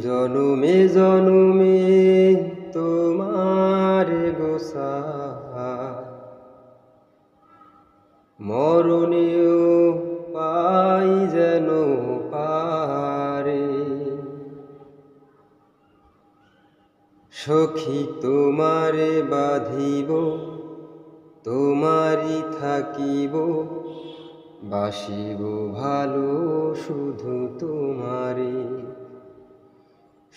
জনুমে জনুমে তোমার গোসা মরণীয় পাই যেন পারে। সখী তোমারে বাঁধিব, তোমারই থাকিব। বাসিব ভালো শুধু তোমারে।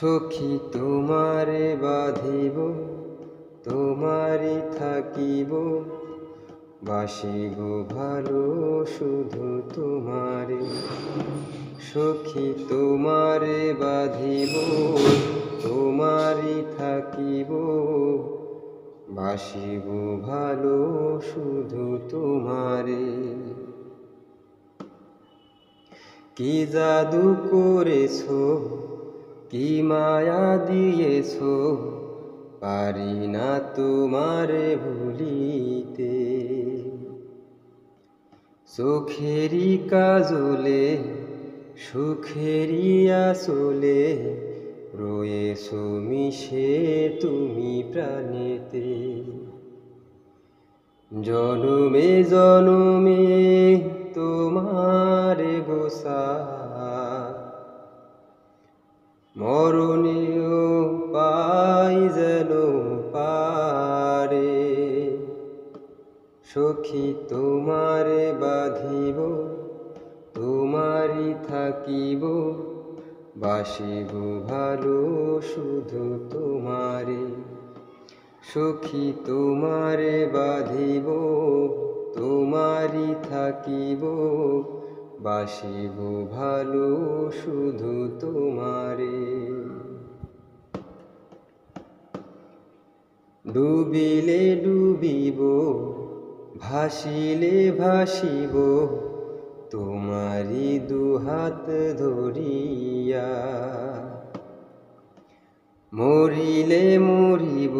সখী তোমারে বাঁধিব, তোমারই থাকিব। বাসিব ভালো শুধু তোমারে। সখী তোমারে বাঁধিব, তোমারই থাকিব। বাসিব ভালো শুধু তোমারে। কি জাদু করেছ? কি মায়া দিয়েছ? পারি না তোমারে ভুলিতে। চোখেরই কাজলে, সুখেরই আসলে রয়েছো মিশে তুমি প্রাণেতে। জনমে জনমে তোমার গোসা মরণীয় পাই যেন পারে। সখী তোমারে বাঁধিব, তোমারই থাকিব। বাসিব ভালো শুধু তোমারে। সখী তোমারে বাঁধিব, তোমারই থাকিব। বাসিব ভালো শুধু তোমারে। ডুবিলে ডুবিব, ভাসিলে ভাসিব তোমারি দুহাত ধরিয়া। মরিলে মরিব,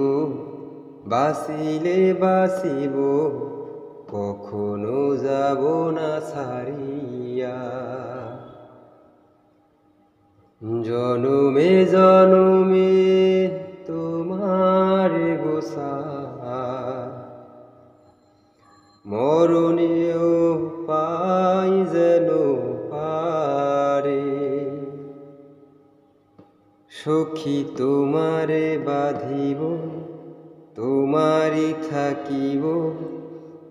বাসিলে বাসিব কখনো যাব না ছাড়িয়া। জনমে জনমে তোমার গোসা। মরণীয় পাই যেন পারে। সখী তোমারে বাঁধিব, তোমারই থাকিব।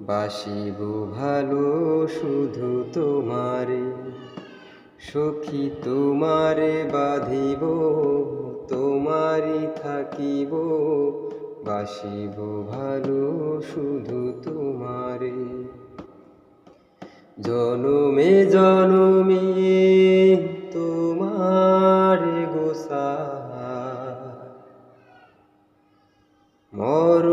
বাসিব ভালো শুধু তোমারে, সখী তোমারে বাঁধিব, তোমারই থাকিব। বাসিব ভালো শুধু তোমারে। জনমে জনমে তোমার গোসা মরণীয়